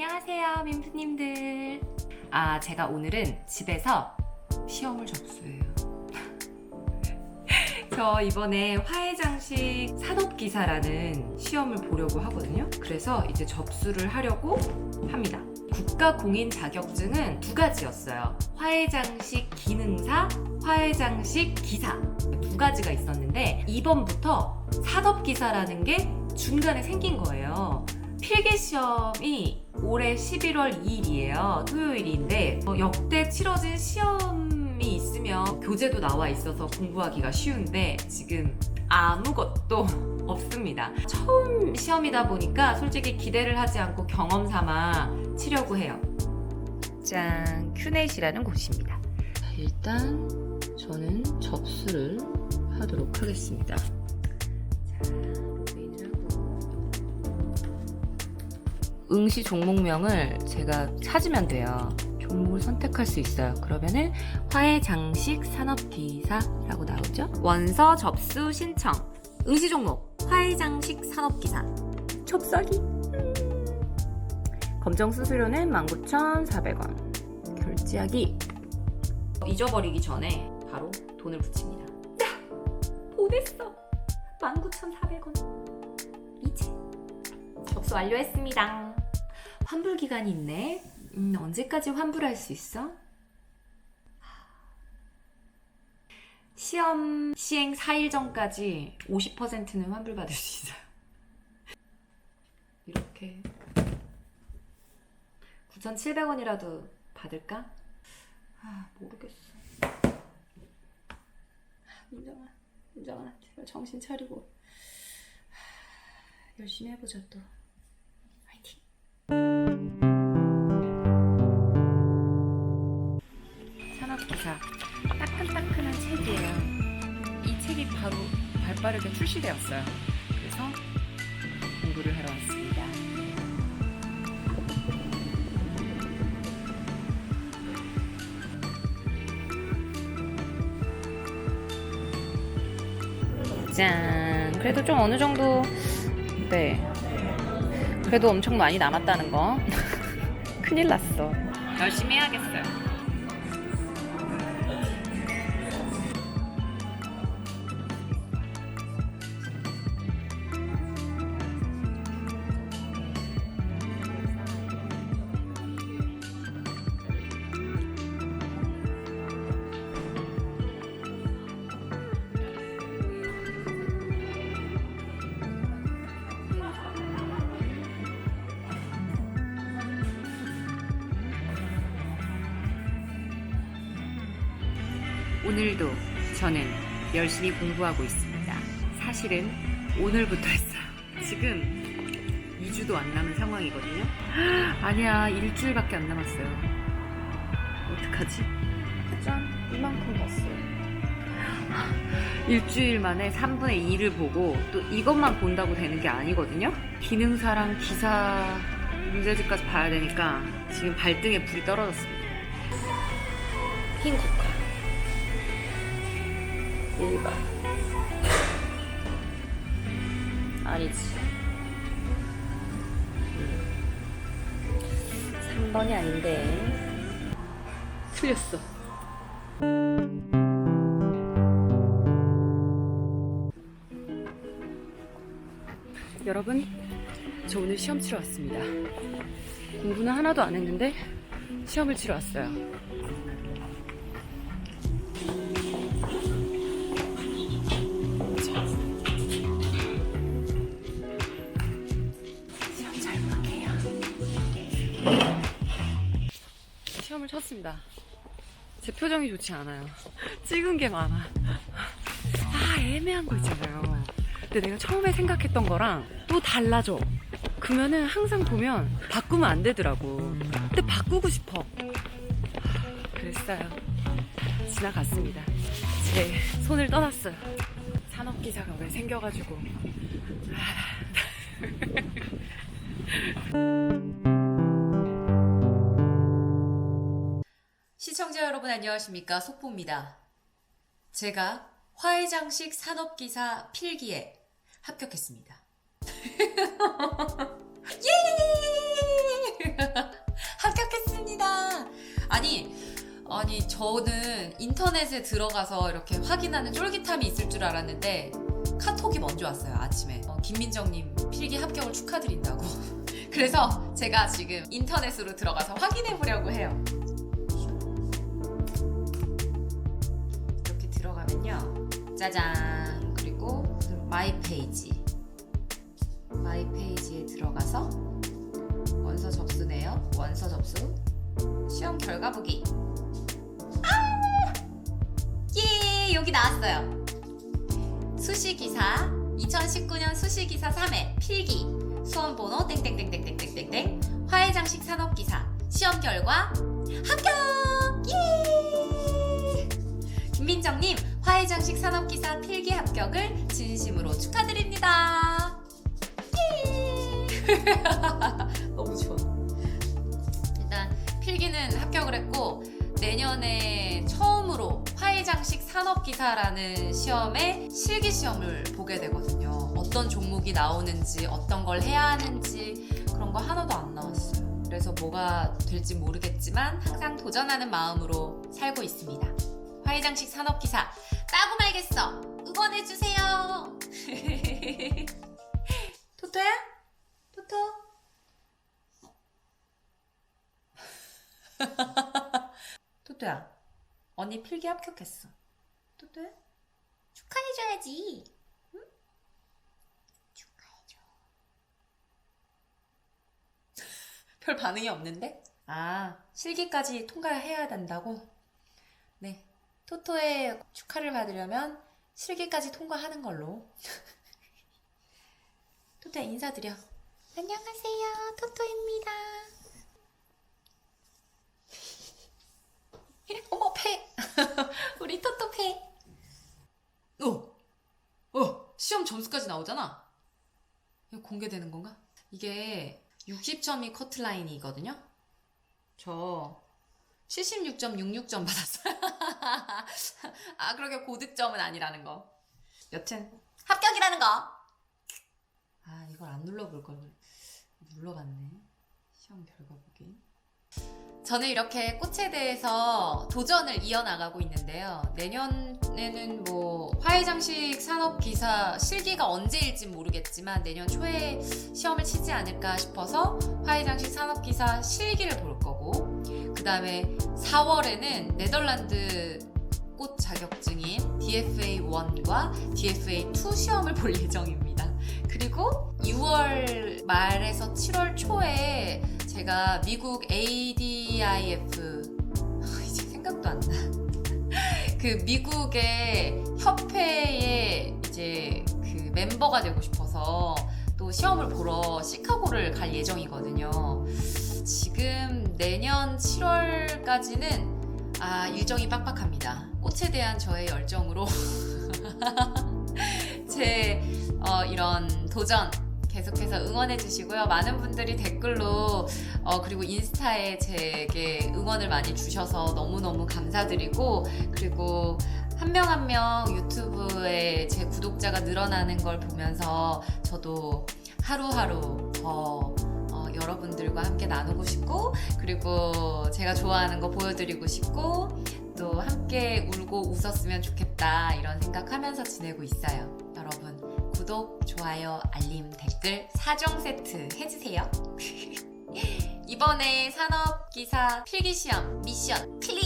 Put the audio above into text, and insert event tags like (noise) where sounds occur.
안녕하세요, 밈프님들. 아, 제가 오늘은 집에서 시험을 접수해요. (laughs) 저 이번에 화해장식 산업기사라는 시험을 보려고 하거든요. 그래서 이제 접수를 하려고 합니다. 국가공인 자격증은 두 가지였어요. 화해장식 기능사, 화해장식 기사. 두 가지가 있었는데, 이번부터 산업기사라는 게 중간에 생긴 거예요. 필기 시험이 올해 11월 2일이에요. 토요일인데 어, 역대 치러진 시험이 있으면 교재도 나와 있어서 공부하기가 쉬운데 지금 아무것도 (laughs) 없습니다. 처음 시험이다 보니까 솔직히 기대를 하지 않고 경험 삼아 치려고 해요. 짠, 큐넷이라는 곳입니다. 자, 일단 저는 접수를 하도록 하겠습니다. 자, 응시 종목명을 제가 찾으면 돼요. 종목을 선택할 수 있어요. 그러면은 화해 장식 산업기사라고 나오죠. 원서 접수 신청. 응시 종목 화해 장식 산업기사. 첩사기. 음. 검정 수수료는 19,400원. 결제하기. 잊어버리기 전에 바로 돈을 붙입니다. 야! 보냈어. 19,400원. 이제 접수 완료했습니다. 환불 기간이 있네. 음, 언제까지 환불할 수 있어? 시험 시행 4일 전까지 50%는 환불받을 수 있어요. 이렇게 9,700원이라도 받을까? 아, 모르겠어. 민정아, 민정아, 제발 정신 차리고 하, 열심히 해보자 또. 빠르게 출시되었어요. 그래서 공부를 하러 왔습니다. 짠. 그래도 좀 어느 정도, 네. 그래도 엄청 많이 남았다는 거. (laughs) 큰일 났어. 열심히 해야겠어요. 오늘도 저는 열심히 공부하고 있습니다. 사실은 오늘부터 했어요. 지금 2주도 안 남은 상황이거든요. 아니야, 일주일밖에 안 남았어요. 어떡하지? 짠, 이만큼 왔어요. 일주일 만에 3분의 2를 보고 또 이것만 본다고 되는 게 아니거든요. 기능사랑 기사 문제집까지 봐야 되니까 지금 발등에 불이 떨어졌습니다. 흰 국화. 일반 아니지. 3번이 아닌데. 틀렸어. 여러분 저 오늘 시험 치러 왔습니다. 공부는 하나도 안 했는데 시험을 치러 왔어요 시험을 쳤습니다. 제 표정이 좋지 않아요. 찍은 게 많아. 아, 애매한 거 있잖아요. 근데 내가 처음에 생각했던 거랑 또 달라져. 그러면은 항상 보면 바꾸면 안 되더라고. 근데 바꾸고 싶어. 그랬어요. 지나갔습니다. 제 손을 떠났어요. 산업기사가 왜 생겨가지고. 시 (laughs) 안녕하십니까. 속보입니다. 제가 화해장식 산업기사 필기에 합격했습니다. (laughs) 예! (laughs) 합격했습니다. 아니, 아니, 저는 인터넷에 들어가서 이렇게 확인하는 쫄깃함이 있을 줄 알았는데 카톡이 먼저 왔어요, 아침에. 어, 김민정님 필기 합격을 축하드린다고. (laughs) 그래서 제가 지금 인터넷으로 들어가서 확인해 보려고 해요. 짜잔. 그리고 마이 페이지. 마이 페이지에 들어가서 원서 접수네요 원서 접수, 시험 결과 보기. 아! 예, 여기 나왔어요. 수시기사 2019년 수시기사 3회 필기 수험번호 땡땡땡땡땡땡땡 화해장식 산업기사 시험 결과 합격! 예! 김민정님 화해장식 산업기사 필기 합격을 진심으로 축하드립니다 예 (laughs) 너무 좋아 일단 필기는 합격을 했고 내년에 처음으로 화해장식 산업기사라는 시험에 실기 시험을 보게 되거든요. 어떤 종목이 나오는지, 어떤 걸 해야 하는지 그런 거 하나도 안 나왔어요. 그래서 뭐가 될지 모르겠지만 항상 도전하는 마음으로 살고 있습니다. 화해장식 산업기사 따고 말겠어. 응원해주세요. (laughs) 토토야? 토토? (laughs) 토토야, 언니 필기 합격했어. 토토야? 축하해줘야지. 응? 축하해줘. (laughs) 별 반응이 없는데? 아, 실기까지 통과해야 된다고? 네. 토토의 축하를 받으려면 실기까지 통과하는 걸로. (laughs) 토토야, 인사드려. 안녕하세요. 토토입니다. 어머 패 (laughs) 우리 토토 패 어! 어! 시험 점수까지 나오잖아 이거 공개되는 건가? 이게 60점이 커트라인이거든요 저 76.66점 받았어요 (laughs) 아 그렇게 고득점은 아니라는 거. 여튼 합격이라는 거 아 이걸 안 눌러볼 걸 눌러봤네. 시험 결과 보기. 저는 이렇게 꽃에 대해서 도전을 이어나가고 있는데요. 내년에는 뭐 화해장식 산업기사 실기가 언제일지 모르겠지만 내년 초에 시험을 치지 않을까 싶어서 화해장식 산업기사 실기를 볼 거고 그 다음에 4월에는 네덜란드 꽃 자격증인 DFA1과 DFA2 시험을 볼 예정입니다. 그리고 6월 말에서 7월 초에 제가 미국 ADIF 이제 생각도 안 나. (laughs) 그 미국의 협회에 이제 그 멤버가 되고 싶어서 또 시험을 보러 시카고를 갈 예정이거든요. 지금 내년 7월까지는 아 일정이 빡빡합니다. 꽃에 대한 저의 열정으로 (laughs) 제 어, 이런 도전 계속해서 응원해 주시고요. 많은 분들이 댓글로 어, 그리고 인스타에 제게 응원을 많이 주셔서 너무너무 감사드리고 그리고 한 명 한 명 유튜브에 제 구독자가 늘어나는 걸 보면서 저도 하루하루 더 어, 여러분들과 함께 나누고 싶고 그리고 제가 좋아하는 거 보여드리고 싶고 또 함께 울고 웃었으면 좋겠다 이런 생각하면서 지내고 있어요. 여러분 구독, 좋아요, 알림, 댓글 4종 세트 해주세요. (laughs) 이번에 산업기사 필기시험 미션 클리어!